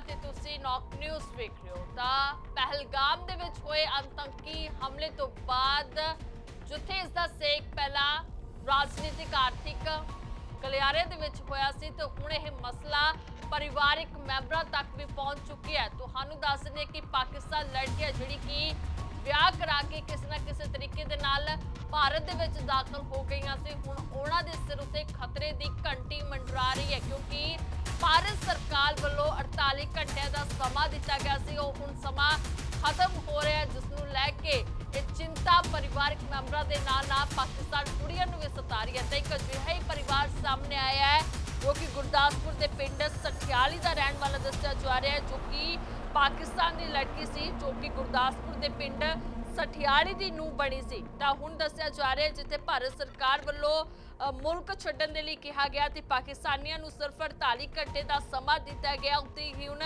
ਤੇ ਤੁਸੀਂ ਨੌਕ ਨਿਊਜ਼ ਵੇਖ ਰਹੇ ਹੋ। ਤਾਂ ਪਹਿਲਗਾਮ ਦੇ ਵਿੱਚ ਹੋਏ ਆਤੰਕੀ ਹਮਲੇ ਤੋਂ ਬਾਅਦ ਜਿੱਥੇ ਇਸ ਦਾ ਸੇਕ ਪਹਿਲਾਂ ਰਾਜਨੀਤਿਕ, ਆਰਥਿਕ ਗਲਿਆਰੇ ਦੇ ਵਿੱਚ ਹੋਇਆ ਸੀ, ਤੇ ਹੁਣ ਇਹ ਮਸਲਾ ਪਰਿਵਾਰਿਕ ਮੈਂਬਰਾਂ ਤੱਕ ਵੀ ਪਹੁੰਚ ਚੁੱਕਿਆ ਹੈ। ਤੁਹਾਨੂੰ ਦੱਸ ਦਈਏ ਕਿ ਪਾਕਿਸਤਾਨ ਲੜਕੀ ਜਿਹੜੀ ਕਿ ਵਿਆਹ ਕਰਾ ਕੇ ਕਿਸੇ ਨਾ ਕਿਸੇ ਤਰੀਕੇ ਦੇ ਨਾਲ ਭਾਰਤ ਦੇ ਵਿੱਚ ਦਾਖਲ ਹੋ ਗਈਆਂ ਸੀ। ਹੁਣ ਉਹਨਾਂ ਦੇ ਸਿਰ ਉੱਤੇ ਖਤਰੇ ਦੀ ਘੰਟੀ ਮੰਡਰਾ ਰਹੀ ਹੈ, ਕਿਉਂਕਿ ਭਾਰਤ ਸਰਕਾਰ ਵੱਲੋਂ ਸਮਾਂ ਦਿੱਤਾ ਗਿਆ ਸੀ। ਉਹ ਹੁਣ ਸਮਾਂ ਖਤਮ ਹੋ ਰਿਹਾ ਜਿਸ ਨੂੰ ਲੈ ਕੇ ਇਹ ਚਿੰਤਾ ਪਰਿਵਾਰਕ ਮੈਂਬਰਾਂ ਦੇ ਨਾਲ ਨਾਲ ਪਾਕਿਸਤਾਨ ਕੁੜੀਆਂ ਨੂੰ ਵੀ ਸਤਾ ਰਹੀ ਹੈ। ਤੇ ਇੱਕ ਅਜਿਹਾ ਹੀ ਪਰਿਵਾਰ ਸਾਹਮਣੇ ਆਇਆ ਹੈ, ਜੋ ਕਿ ਗੁਰਦਾਸਪੁਰ ਦੇ ਪਿੰਡ ਸਠਿਆਲੀ ਦਾ ਰਹਿਣ ਵਾਲਾ ਦੱਸਿਆ ਜਾ ਰਿਹਾ ਹੈ, ਜੋ ਕਿ ਪਾਕਿਸਤਾਨ ਦੀ ਲੜਕੀ ਸੀ, ਜੋ ਕਿ ਗੁਰਦਾਸਪੁਰ ਦੇ ਪਿੰਡ ਸਠਿਆਲੀ ਦੀ ਨੂੰ ਬਣੀ ਸੀ। ਤਾਂ ਹੁਣ ਦੱਸਿਆ ਜਾ ਰਿਹਾ ਜਿੱਥੇ ਭਾਰਤ ਸਰਕਾਰ ਵੱਲੋਂ ਮੁਲਕ ਛੱਡਣ ਦੇ ਲਈ ਕਿਹਾ ਗਿਆ ਤੇ ਪਾਕਿਸਤਾਨੀਆਂ ਨੂੰ ਸਿਰਫ 48 ਘੰਟੇ ਦਾ ਸਮਾਂ ਦਿੱਤਾ ਗਿਆ। ਉੱਤੇ ਹੀ ਹੁਣ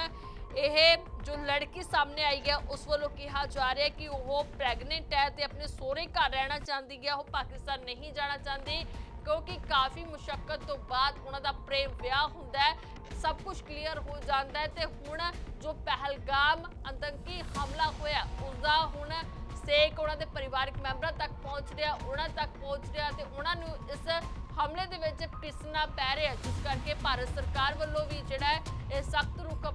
ਇਹ ਜੋ ਲੜਕੀ ਸਾਹਮਣੇ ਆਈ ਹੈ, ਉਸ ਵੱਲੋਂ ਕਿਹਾ ਜਾ ਰਿਹਾ ਕਿ ਉਹ ਪ੍ਰੈਗਨੈਂਟ ਹੈ ਤੇ ਆਪਣੇ ਸਹੁਰੇ ਘਰ ਰਹਿਣਾ ਚਾਹੁੰਦੀ ਹੈ। ਉਹ ਪਾਕਿਸਤਾਨ ਨਹੀਂ ਜਾਣਾ ਚਾਹੁੰਦੀ ਕਿਉਂਕਿ ਕਾਫੀ ਮੁਸ਼ਕਲ ਤੋਂ ਬਾਅਦ ਉਹਨਾਂ ਦਾ ਪ੍ਰੇਮ ਵਿਆਹ ਹੁੰਦਾ ਹੈ। ਸਭ ਕੁਝ ਕਲੀਅਰ ਹੋ ਜਾਂਦਾ ਹੈ ਤੇ ਹੁਣ ਜੋ ਪਹਿਲਗਾਮ ਆਤੰਕੀ ਹਮਲਾ ਹੋਇਆ ਉਸ ਦਾ ਹੁਣ ਸੇਕ ਉਹਨਾਂ ਦੇ ਪਰਿਵਾਰਕ ਮੈਂਬਰਾਂ ਤੱਕ ਪਹੁੰਚ ਰਿਹਾ, ਉਹਨਾਂ ਤੱਕ ਪਹੁੰਚ ਰਿਹਾ ਤੇ ਉਹਨਾਂ ਨੂੰ ਇਸ ਹਮਲੇ ਦੇ ਵਿੱਚ ਪਿਸਣਾ ਪੈ ਰਿਹਾ ਜਿਸ ਕਰਕੇ ਭਾਰਤ ਸਰਕਾਰ ਵੱਲੋਂ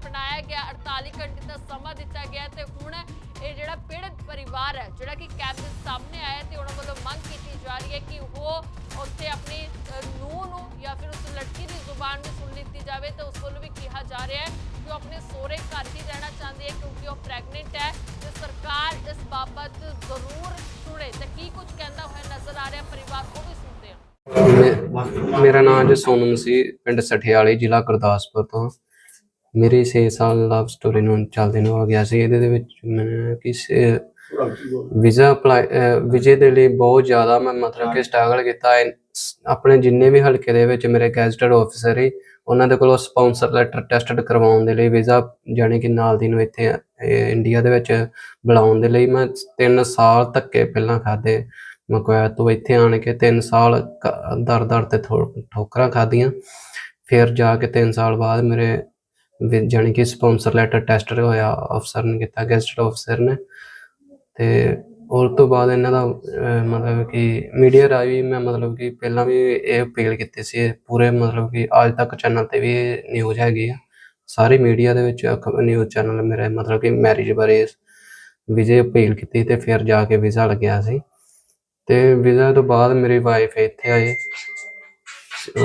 ਅਪਣਾਇਆ ਗਿਆ 48 ਘੰਟੇ ਦਾ ਸਮਾਂ ਦਿੱਤਾ ਗਿਆ ਤੇ ਹੁਣ ਇਹ ਜਿਹੜਾ ਪੀੜਤ ਪਰਿਵਾਰ ਹੈ, ਜਿਹੜਾ ਕਿ ਕੈਬਨਿਟ ਸਾਹਮਣੇ ਆਇਆ ਤੇ ਉਹਨਾਂ ਵੱਲੋਂ ਮੰਗ ਕੀਤੀ ਜਾ ਰਹੀ ਹੈ ਕਿ ਉਹ ਉੱਥੇ ਆਪਣੀ ਨੂੰਹ ਨੂੰ ਜਾਂ ਫਿਰ ਉਸ ਲੜਕੀ ਦੀ ਜ਼ੁਬਾਨ ਵੀ ਸੁਣ ਲਿੱਤੀ ਜਾਵੇ ਤੇ ਉਸ ਵੱਲੋਂ ਵੀ ਕਿਹਾ ਜਾ ਰਿਹਾ ਹੈ ਕਿ ਉਹ ਆਪਣੇ ਸਹੁਰੇ ਘਰ ਹੀ ਰਹਿਣਾ ਚਾਹੁੰਦੀ ਹੈ ਕਿਉਂਕਿ ਉਹ ਪ੍ਰੈਗਨੈਂਟ ਹੈ ਤੇ ਸਰਕਾਰ ਇਸ ਬਾਬਤ ਜ਼ਰੂਰ ਸੁਣੇ ਤੇ ਕੀ ਕੁਝ ਕਹਿੰਦਾ ਹੋਇਆ ਨਜ਼ਰ ਆ ਰਿਹਾ, ਪਰਿਵਾਰ ਉਹ ਵੀ ਸੁਣਦੇ ਹਾਂ ਮੇਰਾ ਨਾਮ ਜੀ ਸੋਨੂ ਮਸੀਹ ਪਿੰਡ ਸਠਿਆਲੀ, ਜ਼ਿਲ੍ਹਾ ਗੁਰਦਾਸਪੁਰ ਤੋਂ। ਮੇਰੀ 6 ਸਾਲ ਲਵ ਸਟੋਰੀ ਨੂੰ ਚੱਲਦੇ ਨੂੰ ਹੋ ਗਿਆ ਸੀ। ਇਹਦੇ ਦੇ ਵਿੱਚ ਮੈਂ ਕਿਸੇ ਵੀਜ਼ਾ ਅਪਲਾਈ ਵੀਜ਼ੇ ਦੇ ਲਈ ਬਹੁਤ ਜ਼ਿਆਦਾ ਮੈਂ ਮਤਲਬ ਕਿ ਸਟਰਗਲ ਕੀਤਾ। ਆਪਣੇ ਜਿੰਨੇ ਵੀ ਹਲਕੇ ਦੇ ਵਿੱਚ ਮੇਰੇ ਗੈਜ਼ਟਡ ਆਫੀਸਰ ਹੀ ਉਹਨਾਂ ਦੇ ਕੋਲੋਂ ਸਪਾਂਸਰ ਲੈਟਰ ਟੈਸਟਡ ਕਰਵਾਉਣ ਦੇ ਲਈ ਵੀਜ਼ਾ, ਜਾਣੀ ਕਿ ਨਾਲ ਦੀ ਨੂੰ ਇੱਥੇ ਇੰਡੀਆ ਦੇ ਵਿੱਚ ਬੁਲਾਉਣ ਦੇ ਲਈ ਮੈਂ 3 ਸਾਲ ਧੱਕੇ ਪਹਿਲਾਂ ਖਾਦੇ ਮਕਵਾਇਆ ਤੋਂ ਇੱਥੇ ਆਣ ਕੇ 3 ਸਾਲ ਦਰ ਦਰ ਤੇ ਠੋ- ਠੋਕਰਾਂ ਖਾਧੀਆਂ। ਫਿਰ ਜਾ ਕੇ 3 ਸਾਲ ਬਾਅਦ ਮੇਰੇ ਵੀ ਜਾਣੀ ਕਿ ਸਪਾਂਸਰ ਲੈਟਰ ਟੈਸਟਡ ਹੋਇਆ ਅਫਸਰ ਨੇ ਕੀਤਾ ਗੈਸਟ ਅਫਸਰ ਨੇ। ਤੇ ਉਸ ਤੋਂ ਬਾਅਦ ਇਹਨਾਂ ਦਾ ਮਤਲਬ ਕਿ ਮੀਡੀਆ ਰਾਹੀਂ ਵੀ ਮੈਂ ਮਤਲਬ ਕਿ ਪਹਿਲਾਂ ਵੀ ਇਹ ਅਪੀਲ ਕੀਤੀ ਸੀ। ਪੂਰੇ ਮਤਲਬ ਕਿ ਅੱਜ ਤੱਕ ਚੈਨਲ ਤੇ ਵੀ ਨਿਊਜ਼ ਹੈਗੀ ਆ। ਸਾਰੇ ਮੀਡੀਆ ਦੇ ਵਿੱਚ ਨਿਊਜ਼ ਚੈਨਲ ਮੇਰੇ ਮਤਲਬ ਕਿ ਮੈਰਿਜ ਬਾਰੇ ਵਿਜੇ ਅਪੀਲ ਕੀਤੀ ਤੇ ਫਿਰ ਜਾ ਕੇ ਵੀਜ਼ਾ ਲੱਗਿਆ ਸੀ। ਤੇ ਵੀਜ਼ਾ ਤੋਂ ਬਾਅਦ ਮੇਰੀ ਵਾਈਫ ਇੱਥੇ ਆਈ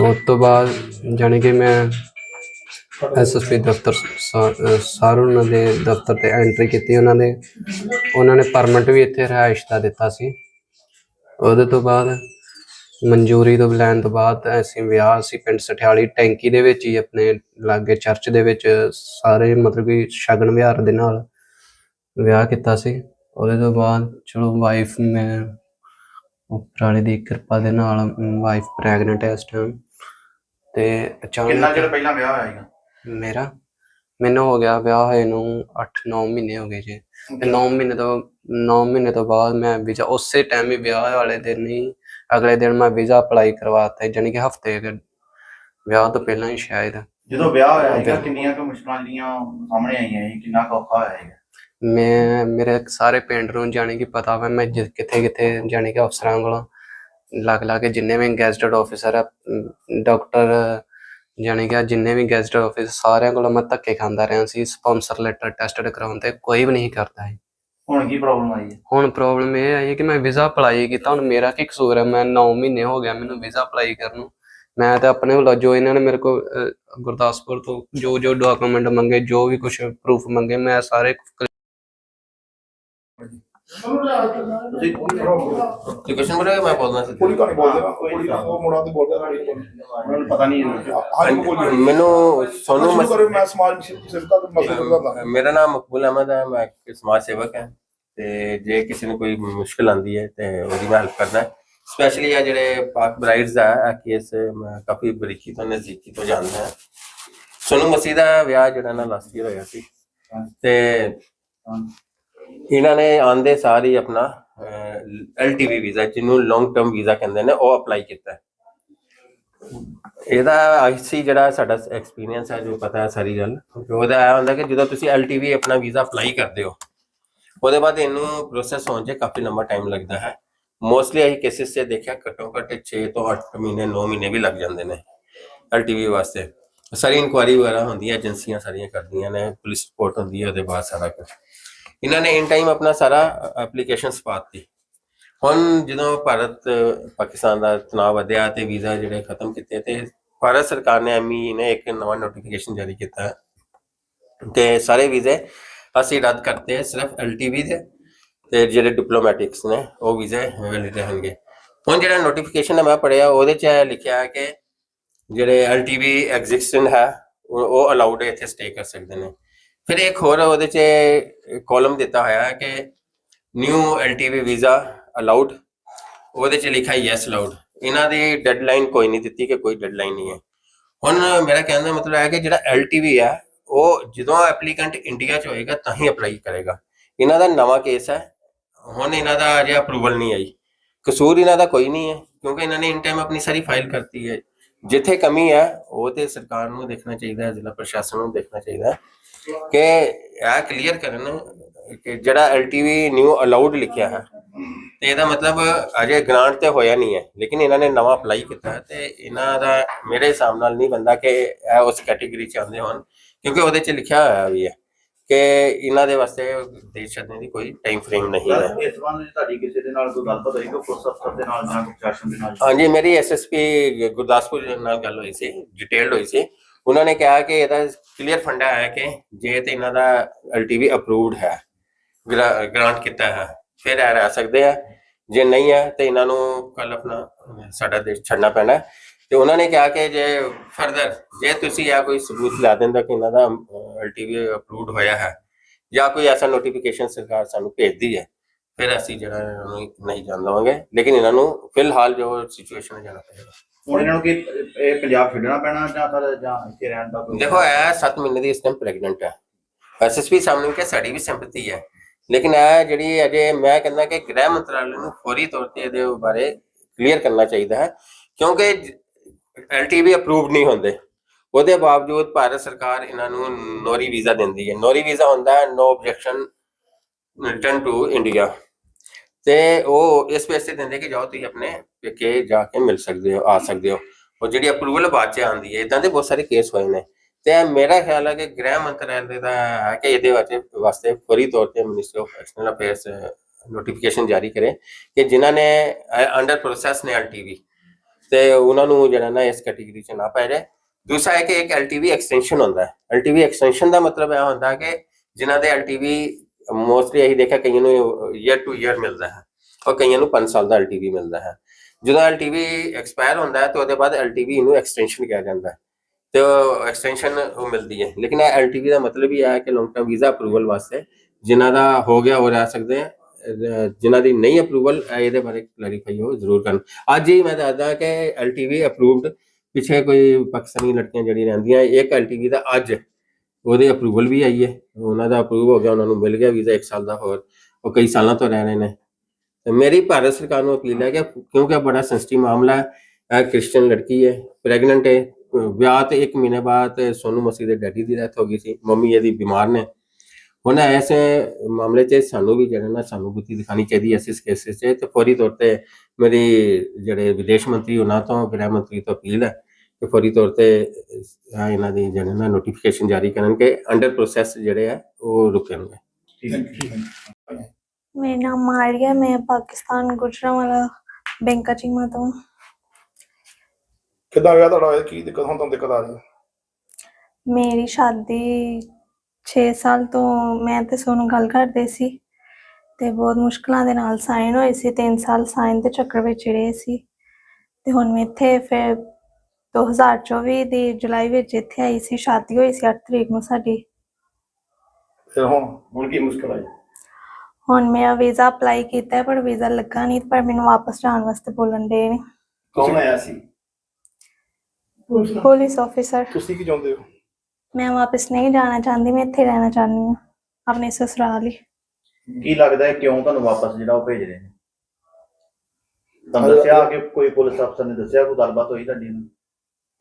ਉਸ ਤੋਂ ਬਾਅਦ ਜਾਣੀ ਕਿ ਮੈਂ ਐਸਐਸਪੀ ਦਫ਼ਤਰ ਸਾ- ਦੇ ਦਫ਼ਤਰ ਤੇ ਐਂਟਰੀ ਕੀਤੀ ਉਹਨਾਂ ਦੇ ਉਹਨਾਂ ਨੇ ਪਰਮਿਟ ਵੀ ਇੱਥੇ ਰਿਹਾਇਸ਼ ਦਾ ਦਿੱਤਾ ਸੀ। ਉਹਦੇ ਤੋਂ ਬਾਅਦ, ਮਨਜ਼ੂਰੀ ਤੋਂ ਲੈਣ ਤੋਂ ਬਾਅਦ ਅਸੀਂ ਵਿਆਹ ਅਸੀਂ ਪਿੰਡ ਸਠਿਆਲੀ ਟੈਂਕੀ ਦੇ ਵਿੱਚ ਹੀ ਆਪਣੇ ਲਾਗੇ ਚਰਚ ਦੇ ਵਿੱਚ ਸਾਰੇ ਮਤਲਬ ਕਿ ਸ਼ਗਨ ਵਿਹਾਰ ਦੇ ਨਾਲ ਵਿਆਹ ਕੀਤਾ ਸੀ। ਉਹਦੇ ਤੋਂ ਬਾਅਦ ਚਲੋ ਵਾਈਫ ਮੈਂ ਉੱਪਰ ਦੀ ਕਿਰਪਾ ਦੇ ਨਾਲ ਵਾਈਫ ਪ੍ਰੈਗਨੈਂਟ ਹੈ ਇਸ ਟਾਈਮ ਤੇ ਕਿੰਨਾ ਚਿਰ ਪਹਿਲਾਂ ਵਿਆਹ ਹੋਇਆ ਸੀਗਾ? ਮੇਰਾ? ਮੈਨੂੰ ਹੋ ਗਿਆ ਵਿਆਹ ਹੋਏ ਨੂੰ 8-9 ਮਹੀਨੇ ਹੋ ਗਏ ਜੀ। ਤੇ 9 ਮਹੀਨੇ ਤੋਂ 9 ਮਹੀਨੇ ਤੋਂ ਬਾਅਦ ਮੈਂ ਵੀਜ਼ਾ ਉਸੇ ਟਾਈਮ ਹੀ ਵਿਆਹ ਵਾਲੇ ਦਿਨ ਹੀ ਅਗਲੇ ਦਿਨ ਮੈਂ ਵੀਜ਼ਾ ਅਪਲਾਈ ਕਰਵਾਤਾ ਜਾਨੀ ਕਿ ਹਫ਼ਤੇ ਵਿਆਹ ਤੋਂ ਪਹਿਲਾਂ ਹੀ ਸ਼ਾਇਦ। ਜਦੋਂ ਵਿਆਹ ਹੋਇਆ Okay. ਕਿੰਨੀਆਂ ਕੁ ਮੁਸ਼ਕਲਾਂ ਜਿਹੜੀਆਂ ਸਾਹਮਣੇ ਆਈਆਂ ਸੀ ਕਿੰਨਾ ਕੁ ਔਖਾ ਹੋਇਆ ਮੈਂ ਮੇਰੇ ਸਾਰੇ ਪਿੰਡ ਨੂੰ ਜਾਣੀ ਕਿ ਪਤਾ ਵਾ ਮੈਂ ਕਿੱਥੇ ਕਿੱਥੇ ਜਾਣੀ ਕਿ ਅਫਸਰਾਂ ਕੋਲੋਂ ਲੱਗ ਲੱਗ ਕੇ ਜਿੰਨੇ ਵੀ ਗੈਜ਼ਟਡ ਆਫੀਸਰ ਆ ਡਾਕਟਰ ਜਾਣੀ ਕਿ ਜਿੰਨੇ ਵੀ ਗੈਜ਼ਟਡ ਆਫਿਸ ਸਾਰਿਆਂ ਕੋਲੋਂ ਮੈਂ ਧੱਕੇ ਖਾਂਦਾ ਰਿਹਾ ਸੀ ਸਪਾਂਸਰ ਲੈਟਰ ਟੈਸਟਡ ਕਰਾਉਣ ਤੇ ਕੋਈ ਵੀ ਨਹੀਂ ਕਰਦਾ ਹੈ ਹੁਣ ਕੀ ਪ੍ਰੋਬਲਮ ਆਈ ਹੈ? ਹੁਣ ਪ੍ਰੋਬਲਮ ਇਹ ਆਈ ਹੈ ਕਿ ਮੈਂ ਵੀਜ਼ਾ ਅਪਲਾਈ ਕੀਤਾ ਹੁਣ ਮੇਰਾ ਕੀ ਕਸੂਰ ਹੈ? ਮੈਂ 9 ਮਹੀਨੇ ਹੋ ਗਿਆ ਮੈਨੂੰ ਵੀਜ਼ਾ ਅਪਲਾਈ ਕਰਨ ਨੂੰ। ਮੈਂ ਤਾਂ ਆਪਣੇ ਵੱਲੋਂ ਜੋ ਇਹਨਾਂ ਨੇ ਮੇਰੇ ਕੋਲ ਗੁਰਦਾਸਪੁਰ ਤੋਂ ਜੋ ਜੋ ਡਾਕੂਮੈਂਟ ਮੰਗੇ ਜੋ ਵੀ ਕੁਝ ਪ੍ਰੂਫ ਮੰਗੇ ਮੈਂ ਸਾਰੇ ਤੁਸੀਂ ਤੇ ਕੁਐਸਚਨ ਬੜਾ ਮੈਂ ਬੋਲਣਾ ਸੀ ਕੁੜੀ ਕਹਾਣੀ ਬੋਲਦੇ ਨਾ ਕੁੜੀ ਉਹ ਮੁੰਡਾ ਤੇ ਬੋਲਦਾ ਉਹਨਾਂ ਨੂੰ ਪਤਾ ਨਹੀਂ ਹਾਂ ਮੈਨੂੰ ਸੋਨੂੰ ਸ਼ੁਰੂ ਕਰੇ ਮੈਂ ਸਮਾਜ ਸੇਵਕਾ ਦਾ ਮਸਲਾ ਕਰਦਾ ਮੇਰਾ ਨਾਮ ਮਕਬੂਲ ਅਹਿਮਦ ਹੈ ਮੈਂ ਇੱਕ ਸਮਾਜ ਸੇਵਕ ਹਾਂ ਤੇ ਜੇ ਕਿਸੇ ਨੂੰ ਕੋਈ ਮੁਸ਼ਕਲ ਆਂਦੀ ਹੈ ਤੇ ਉਹਦੀ ਮੈਂ ਹੈਲਪ ਕਰਦਾ ਸਪੈਸ਼ਲੀ ਆ ਜਿਹੜੇ ਪਾਕ ਬ੍ਰਾਈਡਸ ਆ ਇਹ ਕੇਸ ਮੈਂ ਕਾਫੀ ਬਰੀਕੀ ਤੋਂ ਨਜ਼ਦੀਕੀ ਤੋਂ ਜਾਣਦਾ ਹਾਂ ਸੋਨੂੰ ਮਸੀਹ ਦਾ ਵਿਆਹ ਜਿਹੜਾ ਨਾ ਲਾਸਟ ਈਅਰ ਹੋਇਆ ਸੀ ਤੇ ਇਹਨਾਂ ਨੇ ਆਂਦੇ ਸਾਰ ਆਪਣਾ ਐਲਟੀਵੀ ਵੀਜ਼ਾ ਜਿਹਨੂੰ ਲੌਂਗ ਟਰਮ ਵੀਜ਼ਾ ਕਹਿੰਦੇ ਨੇ, ਉਹ ਅਪਲਾਈ ਕੀਤਾ। ਇਹਦਾ ਆਈਸੀ ਜਿਹੜਾ ਸਾਡਾ ਐਕਸਪੀਰੀਅੰਸ ਹੈ, ਜੋ ਪਤਾ ਹੈ ਸਾਰੀ ਗੱਲ। ਉਹਦਾ ਇਹ ਹੁੰਦਾ ਕਿ ਜਦੋਂ ਤੁਸੀਂ ਐਲਟੀਵੀ ਆਪਣਾ ਵੀਜ਼ਾ ਅਪਲਾਈ ਕਰਦੇ ਹੋ, ਉਹਦੇ ਬਾਅਦ ਇਹਨੂੰ ਪ੍ਰੋਸੈਸ ਹੋਣ 'ਚ ਕਾਫੀ ਲੰਬਾ ਟਾਈਮ ਲੱਗਦਾ ਹੈ। ਮੋਸਟਲੀ ਅਸੀਂ ਕੇਸਿਸ 'ਚ ਦੇਖਿਆ, ਘੱਟੋ ਘੱਟ 6 ਤੋਂ 8 ਮਹੀਨੇ 9 ਮਹੀਨੇ ਵੀ ਲੱਗ ਜਾਂਦੇ ਨੇ ਐਲਟੀਵੀ ਵਾਸਤੇ। ਸਾਰੀ ਇਨਕੁਆਰੀ ਵਗੈਰਾ ਹੁੰਦੀ ਹੈ, ਏਜੰਸੀਆਂ ਸਾਰੀਆਂ ਕਰਦੀਆਂ ਨੇ, ਪੁਲਿਸ ਰਿਪੋਰਟ ਹੁੰਦੀ ਹੈ, ਉਹਦੇ ਬਾਅਦ ਸਾਰਾ ਕੁਝ ਇਹਨਾਂ ਨੇ ਇਨ ਟਾਈਮ ਆਪਣਾ ਸਾਰਾ ਐਪਲੀਕੇਸ਼ਨਸ ਪਾਤੀ ਹੁਣ ਜਦੋਂ ਭਾਰਤ ਪਾਕਿਸਤਾਨ ਦਾ ਤਣਾਅ ਵਧਿਆ ਤੇ ਵੀਜ਼ਾ ਜਿਹੜੇ ਖਤਮ ਕੀਤੇ ਤੇ ਭਾਰਤ ਸਰਕਾਰ ਨੇ ਐਮਈ ਨੇ ਇੱਕ ਨਵਾਂ ਨੋਟੀਫਿਕੇਸ਼ਨ ਜਾਰੀ ਕੀਤਾ ਹੈ। ਕਿ ਸਾਰੇ ਵੀਜ਼ੇ ਅਸੀਂ ਰੱਦ ਕਰਤੇ ਹੈ ਸਿਰਫ ਐਲਟੀਵੀ ਦੇ ਤੇ ਜਿਹੜੇ ਡਿਪਲੋਮੈਟਿਕਸ ਨੇ, ਉਹ ਵੀਜ਼ੇ ਵੈਲਿਡ ਰਹਿਣਗੇ। ਹੁਣ ਜਿਹੜਾ ਨੋਟੀਫਿਕੇਸ਼ਨ ਹੈ ਮੈਂ ਪੜਿਆ ਉਹਦੇ ਚ ਲਿਖਿਆ ਹੈ ਕਿ ਜਿਹੜੇ ਐਲਟੀਵੀ ਐਗਜ਼ਿਸਟੈਂਟ ਹੈ, ਉਹ- ਉਹ ਅਲਾਉਡ ਇੱਥੇ ਸਟੇ ਕਰ ਸਕਦੇ ਨੇ। ਫਿਰ ਇੱਕ ਹੋਰ ਉਹਦੇ ਚ ਕਾਲਮ ਦਿੱਤਾ ਹੋਇਆ ਹੈ ਕਿ ਨਿਊ ਐਲਟੀਵੀ ਵੀਜ਼ਾ ਅਲਾਉਡ ਉਹਦੇ ਚ ਲਿਖਿਆ ਯੈਸ ਅਲਾਉਡ ਇਹਨਾਂ ਦੀ ਡੈਡਲਾਈਨ ਕੋਈ ਨਹੀਂ ਦਿੱਤੀ ਕਿ ਕੋਈ ਡੈਡਲਾਈਨ ਨਹੀਂ ਹੈ। ਹੁਣ ਮੇਰਾ ਕਹਿਣ ਦਾ ਮਤਲਬ ਹੈ ਕਿ ਜਿਹੜਾ ਐਲਟੀਵੀ ਹੈ, ਉਹ ਜਦੋਂ ਐਪਲੀਕੈਂਟ ਇੰਡੀਆ ਚ ਹੋਏਗਾ ਤਾਂ ਹੀ ਅਪਲਾਈ ਕਰੇਗਾ। ਇਹਨਾਂ ਦਾ ਨਵਾਂ ਕੇਸ ਹੈ। ਹੁਣ ਇਹਨਾਂ ਦਾ ਅਜੇ ਅਪਰੂਵਲ ਨਹੀਂ ਆਈ। ਕਸੂਰ ਇਹਨਾਂ ਦਾ ਕੋਈ ਨਹੀਂ ਹੈ, ਕਿਉਂਕਿ ਇਹਨਾਂ ਨੇ ਇਨ ਟਾਈਮ ਆਪਣੀ ਸਾਰੀ ਫਾਈਲ ਕਰਤੀ ਹੈ। ਜਿੱਥੇ ਕਮੀ ਹੈ, ਉਹ ਤੇ ਸਰਕਾਰ ਨੂੰ ਦੇਖਣਾ ਚਾਹੀਦਾ ਹੈ, ਜ਼ਿਲ੍ਹਾ ਪ੍ਰਸ਼ਾਸਨ ਨੂੰ ਦੇਖਣਾ ਚਾਹੀਦਾ ਹੈ। ਕਿ ਇਹ ਕਲੀਅਰ ਕਰਨ ਕਿ ਜਿਹੜਾ ਐਲਟੀਵੀ ਨਿਊ ਅਲਾਉਡ ਲਿਖਿਆ ਹੈ ਤੇ ਇਹਦਾ ਮਤਲਬ ਅਜੇ ਗ੍ਰਾਂਟ ਤੇ ਹੋਇਆ ਨਹੀਂ ਹੈ ਲੇਕਿਨ ਇਹਨਾਂ ਨੇ ਨਵਾਂ ਅਪਲਾਈ ਕੀਤਾ ਹੈ ਤੇ ਇਹਨਾਂ ਦਾ ਮੇਰੇ ਹਿਸਾਬ ਨਾਲ ਨਹੀਂ ਬੰਦਾ ਕਿ ਇਹ ਉਸ ਕੈਟਾਗਰੀ ਚ ਆਉਂਦੇ ਹੋਣ ਕਿਉਂਕਿ ਉਹਦੇ ਚ ਲਿਖਿਆ ਹੋਇਆ ਵੀ ਹੈ ਕਿ ਇਹਨਾਂ ਦੇ ਵਾਸਤੇ ਦੇਸ਼ ਛੱਡਣ ਦੀ ਕੋਈ ਟਾਈਮ ਫਰੇਮ ਨਹੀਂ ਹੈ। ਇਸ ਸੰਬੰਧ ਵਿੱਚ ਤੁਹਾਡੀ ਕਿਸੇ ਦੇ ਨਾਲ ਕੋਈ ਗੱਲਬਾਤ ਹੋਈ ਕੋਈ ਪੁਲਿਸ ਅਫਸਰ ਦੇ ਨਾਲ ਜਾਂ ਕੋਈ ਪ੍ਰਸ਼ਾਸਨ ਦੇ ਨਾਲ? ਹਾਂਜੀ ਮੇਰੀ ਐਸਐਸਪੀ ਗੁਰਦਾਸਪੁਰ ਨਾਲ ਗੱਲ ਹੋਈ ਸੀ ਡਿਟੇਲਡ ਹੋਈ ਸੀ। ਉਹਨਾਂ ਨੇ ਕਿਹਾ ਕਿ ਇਹਦਾ ਕਲੀਅਰ ਫੰਡਾ ਹੈ ਕਿ ਜੇ ਤੇ ਇਹਨਾਂ ਦਾ ਐਲਟੀਵੀ ਅਪਰੂਵਡ ਹੈ ਗ੍ਰਾਂਟ ਕੀਤਾ ਹੈ, ਫਿਰ ਇਹ ਰਹਿ ਸਕਦੇ ਆ। ਜੇ ਨਹੀਂ ਹੈ, ਤੇ ਇਹਨਾਂ ਨੂੰ ਕੱਲ ਆਪਣਾ ਸਾਡਾ ਦੇਸ਼ ਛੱਡਣਾ ਪੈਣਾ ਹੈ। ਤੇ ਉਹਨਾਂ ਨੇ ਕਿਹਾ ਕਿ ਜੇ ਫਰਦਰ ਜੇ ਤੁਸੀਂ ਆ ਕੋਈ ਸਬੂਤ ਲਾ ਦਿੰਦਾ ਕਿ ਇਹਨਾਂ ਦਾ ਐਲਟੀਵੀ ਅਪਰੂਵਡ ਹੋਇਆ ਹੈ, ਜਾਂ ਕੋਈ ਐਸਾ ਨੋਟੀਫਿਕੇਸ਼ਨ ਸਰਕਾਰ ਸਾਨੂੰ ਭੇਜਦੀ ਹੈ, ਫਿਰ ਅਸੀਂ ਜਿਹੜਾ ਇਹਨਾਂ ਨੂੰ ਨਹੀਂ ਜਾਣ ਦੇਵਾਂਗੇ। ਲੇਕਿਨ ਇਹਨਾਂ ਨੂੰ ਫਿਲਹਾਲ ਜੋ ਸਿਚੁਏਸ਼ਨ ਹੈ, ਜਾਣਾ ਪਏਗਾ। ਹੁਣ ਇਹਨਾਂ ਨੂੰ ਕੀ, ਇਹ ਪੰਜਾਬ ਛੱਡਣਾ ਪੈਣਾ ਜਾਂ ਫਿਰ ਜਾਂ ਇੱਥੇ ਰਹਿਣ ਦਾ ਕੋਈ ਦੇਖੋ, ਇਹ 7 ਮਹੀਨੇ ਦੀ ਇਸ ਟਾਈਮ ਪ੍ਰੈਗਨੈਂਟ ਹੈ ਐਸਐਸਪੀ ਸਾਹਮਣੇ ਕਿ ਸਾਡੀ ਵੀ ਸਿੰਪਥੀ ਹੈ ਲੇਕਿਨ ਇਹ ਜਿਹੜੀ ਅਜੇ ਮੈਂ ਕਹਿੰਦਾ ਕਿ ਗ੍ਰਹਿ ਮੰਤਰਾਲੇ ਨੂੰ ਫੌਰੀ ਤੌਰ ਤੇ ਇਹਦੇ ਬਾਰੇ ਕਲੀਅਰ ਕਰਨਾ ਚਾਹੀਦਾ ਹੈ, ਕਿਉਂਕਿ ਐਲਟੀਵੀ ਅਪਰੂਵਡ ਨਹੀਂ ਹੁੰਦੇ। ਉਹਦੇ ਬਾਵਜੂਦ ਭਾਰਤ ਸਰਕਾਰ ਇਹਨਾਂ ਨੂੰ ਨੋਰੀ ਵੀਜ਼ਾ ਦਿੰਦੀ ਹੈ। ਨੋਰੀ ਵੀਜ਼ਾ ਹੁੰਦਾ ਹੈ no objection return to India ਤੇ ਉਹ ਇਸ ਬੇਸ ਦਿੰਦੇ ਕਿ ਜਾਓ ਤੁਸੀਂ ਆਪਣੇ ਪੇਕੇ ਜਾ ਕੇ ਮਿਲ ਸਕਦੇ ਹੋ, ਆ ਸਕਦੇ ਹੋ। ਉਹ ਜਿਹੜੀ ਅਪਰੂਵਲ ਬਾਅਦ ਚ ਆਉਂਦੀ ਹੈ ਇਦਾਂ ਦੇ ਬਹੁਤ ਸਾਰੇ ਕੇਸ ਹੋਏ ਨੇ। ਤੇ ਮੇਰਾ ਖਿਆਲ ਹੈ ਕਿ ਗ੍ਰਹਿ ਮੰਤਰਾਲੇ ਦਾ ਹੈ ਕਿ ਇਹਦੇ ਵਾਸਤੇ ਵਾਸਤੇ ਫੌਰੀ ਤੌਰ ਤੇ minister of external affairs notification ਜਾਰੀ ਕਰੇ ਕਿ ਜਿਨ੍ਹਾਂ ਨੇ ਅੰਡਰ ਪ੍ਰੋਸੈਸ ਨੇ ਐਲਟੀਵੀ ਤੇ ਉਹਨਾਂ ਨੂੰ ਜਿਹੜਾ ਨਾ ਇਸ ਕੈਟਾਗਰੀ ਚ ਨਾ ਪੈ ਜਾਏ। ਦੂਸਰਾ ਹੈ ਕਿ ਇੱਕ ਐਲਟੀਵੀ ਐਕਸਟੈਂਸ਼ਨ ਹੁੰਦਾ ਹੈ। ਐਲਟੀਵੀ ਐਕਸਟੈਂਸ਼ਨ ਦਾ ਮਤਲਬ ਇਹ ਹੁੰਦਾ ਕਿ ਜਿਨ੍ਹਾਂ ਦੇ ਐਲਟੀਵੀ ਮੋਸਟਲੀ ਅਸੀਂ ਦੇਖਿਆ ਕਈਆਂ ਨੂੰ ਈਅਰ ਟੂ ਈਅਰ ਮਿਲਦਾ ਹੈ। ਔਰ ਕਈਆਂ ਨੂੰ 5 ਸਾਲ ਦਾ ਐਲਟੀਵੀ ਮਿਲਦਾ ਹੈ। ਜਦੋਂ ਐਲਟੀਵੀ ਐਕਸਪਾਇਰ ਹੁੰਦਾ ਹੈ ਤੇ ਉਹਦੇ ਬਾਅਦ ਐਲਟੀਵੀ ਨੂੰ ਐਕਸਟੈਂਸ਼ਨ ਕਿਹਾ ਜਾਂਦਾ ਹੈ। ਤੇ ਉਹ ਐਕਸਟੈਂਸ਼ਨ ਉਹ ਮਿਲਦੀ ਹੈ। ਲੇਕਿਨ ਇਹ ਐਲਟੀਵੀ ਦਾ ਮਤਲਬ ਇਹ ਹੈ ਕਿ ਲੌਂਗ ਟਰਮ ਵੀਜ਼ਾ ਅਪਰੂਵਲ ਵਾਸਤੇ ਜਿਨ੍ਹਾਂ ਦਾ ਹੋ ਗਿਆ, ਉਹ ਰਹਿ ਸਕਦੇ ਆ ਅਹ ਜਿਨ੍ਹਾਂ ਦੀ ਨਹੀਂ ਅਪਰੂਵਲ ਇਹਦੇ ਬਾਰੇ ਕਲੈਰੀਫਾਈ ਹੋ ਜ਼ਰੂਰ ਕਰਨ। ਅੱਜ ਹੀ ਮੈਂ ਦੱਸਦਾ ਕਿ ਐਲਟੀਵੀ ਅਪਰੂਵਡ ਪਿੱਛੇ ਕੋਈ ਪਾਕਿਸਤਾਨੀ ਲੜਕੀਆਂ ਜਿਹੜੀ ਰਹਿੰਦੀਆਂ, ਇੱਕ ਐਲਟੀਵੀ ਦਾ ਅੱਜ ਉਹਦੇ ਅਪਰੂਵਲ ਵੀ ਆਈ ਹੈ। ਉਹਨਾਂ ਦਾ ਅਪਰੂਵ ਹੋ ਗਿਆ, ਉਹਨਾਂ ਨੂੰ ਮਿਲ ਗਿਆ ਵੀਜ਼ਾ 1 ਸਾਲ ਦਾ ਹੋਰ। ਉਹ ਕਈ ਸਾਲਾਂ ਤੋਂ ਰਹਿ ਰਹੇ ਨੇ। ਮੇਰੀ ਭਾਰਤ ਸਰਕਾਰ ਨੂੰ ਅਪੀਲ ਹੈ ਕਿ ਕਿਉਂਕਿ ਬੜਾ ਸੈਂਸਿਟਿਵ ਮਾਮਲਾ ਹੈ ਇਹ ਕ੍ਰਿਸਚੀਅਨ ਲੜਕੀ ਹੈ ਪ੍ਰੈਗਨੈਂਟ ਹੈ ਵਿਆਹ ਤੇ 1 ਮਹੀਨੇ ਬਾਅਦ ਸੋਨੂ ਮਸੀਹ ਦੇ ਡੈਡੀ ਦੀ ਡੈਥ ਹੋ ਗਈ ਸੀ ਮੰਮੀ ਇਹਦੀ ਬਿਮਾਰ ਨੇ ਹੁਣ ਐਸੇ ਮਾਮਲੇ 'ਚ ਸਾਨੂੰ ਵੀ ਜਿਹੜਾ ਨਾ ਸਾਨੂੰ ਬੁੱਧੀ ਦਿਖਾਣੀ ਚਾਹੀਦੀ ਹੈ ਇਸ ਕੇਸਿਸ 'ਚ ਤੇ ਫੌਰੀ ਤੌਰ ਤੇ ਮੇਰੀ ਜਿਹੜੇ ਵਿਦੇਸ਼ ਮੰਤਰੀ ਉਹਨਾਂ ਤੋਂ ਗ੍ਰਹਿ ਮੰਤਰੀ ਤੋਂ ਅਪੀਲ ਹੈ ਕਿ ਫੌਰੀ ਤੌਰ ਤੇ ਇਹਨਾਂ ਦੀ ਜਿਹੜੇ ਨਾ ਨੋਟੀਫਿਕੇਸ਼ਨ ਜਾਰੀ ਕਰਨ ਕਿ ਅੰਡਰ ਪ੍ਰੋਸੈਸ ਜਿਹੜੇ ਆ ਉਹ ਰੁਕਣਗੇ ਠੀਕ ਹੈ मेरा नाम मारिया मैं पाकिस्तान गुजरावाला बैंका चीमा तो हूँ। ਕਿੱਦਾਂ ਵਿਆਹ ਤੁਹਾਡਾ ਹੋਇਆ ਕੀ ਦਿੱਕਤ ਹੁਣ ਤੁਹਾਨੂੰ ਦਿੱਕਤ ਆ ਰਹੀ ਹੈ ਮੇਰੀ ਸ਼ਾਦੀ 6 ਸਾਲ ਤੋਂ ਮੈਂ ਤੇ ਸੋਨੂੰ ਗੱਲ ਕਰਦੇ ਸੀ ਤੇ ਬਹੁਤ ਮੁਸ਼ਕਲਾਂ ਦੇ ਨਾਲ ਸਾਈਨ ਹੋਏ ਸੀ 3 ਸਾਲ ਸਾਈਨ ਦੇ ਚੱਕਰ ਵਿੱਚ ਰਹੇ ਸੀ ਤੇ ਹੁਣ ਮੈਂ ਇੱਥੇ ਫਿਰ 2024 ਦੀ ਜੁਲਾਈ ਵਿੱਚ ਇੱਥੇ ਆਈ ਸੀ ਸ਼ਾਦੀ ਹੋਈ ਸੀ 8 ਤਰੀਕ ਨੂੰ ਸਾਡੀ ਫਿਰ ਹੁਣ ਹੁਣ ਕੀ ਮੁਸ਼ਕਲ ਆਈ ਹੁਣ ਮੇਰਾ ਵੀਜ਼ਾ ਅਪਲਾਈ ਕੀਤਾ ਹੈ ਪਰ ਵੀਜ਼ਾ ਲੱਗਾ ਨਹੀਂ ਪਰ ਮੈਨੂੰ ਵਾਪਸ ਜਾਣ ਵਾਸਤੇ ਬੋਲਣ ਦੇ ਨੇ। ਕੌਣ ਆਇਆ ਸੀ? ਪੁਲਿਸ ਆਫੀਸਰ ਤੁਸੀਂ ਕੀ ਚਾਹੁੰਦੇ ਹੋ? ਮੈਂ ਵਾਪਸ ਨਹੀਂ ਜਾਣਾ ਚਾਹੁੰਦੀ ਮੈਂ ਇੱਥੇ ਰਹਿਣਾ ਚਾਹੁੰਦੀ ਹਾਂ ਆਪਣੇ ਸਸੁਰਾਲ ਹੀ ਕੀ ਲੱਗਦਾ ਹੈ ਕਿਉਂ ਤੁਹਾਨੂੰ ਵਾਪਸ ਜਿਹੜਾ ਉਹ ਭੇਜ ਰਹੇ ਨੇ? ਤੁਹਾਨੂੰ ਦੱਸਿਆ ਕਿ ਕੋਈ ਪੁਲਿਸ ਅਫਸਰ ਨੇ ਦੱਸਿਆ ਕੋਈ ਗੱਲਬਾਤ ਹੋਈ ਤੁਹਾਡੀ ਨਾਲ?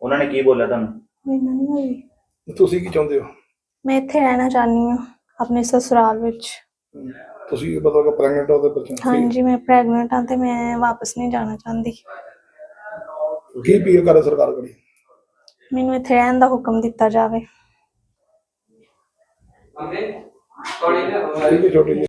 ਉਹਨਾਂ ਨੇ ਕੀ ਬੋਲਿਆ ਤੁਹਾਨੂੰ? ਮੈਨੂੰ ਨਹੀਂ ਹੋਈ। ਤੁਸੀਂ ਕੀ ਚਾਹੁੰਦੇ ਹੋ? ਮੈਂ ਇੱਥੇ ਰਹਿਣਾ ਚਾਹੁੰਦੀ ਹਾਂ ਆਪਣੇ ਸਸੁਰਾਲ ਵਿੱਚ। ਤੁਸੀਂ ਪਤਾ ਕਿ ਪ੍ਰੈਗਨੈਂਟ ਹੋ ਤੇ ਬੱਚੇ ਹਾਂਜੀ ਮੈਂ ਪ੍ਰੈਗਨੈਂਟ ਹਾਂ ਤੇ ਮੈਂ ਵਾਪਸ ਨਹੀਂ ਜਾਣਾ ਚਾਹੁੰਦੀ। ਕੀ ਅਪੀਲ ਕਰੇ ਸਰਕਾਰ ਕੋਲ? ਮੈਨੂੰ ਇੱਥੇ ਰਹਿਣ ਦਾ ਹੁਕਮ ਦਿੱਤਾ ਜਾਵੇ। ਠੀਕ ਹੈ ਛੋਟੀ ਜਿਹੀ।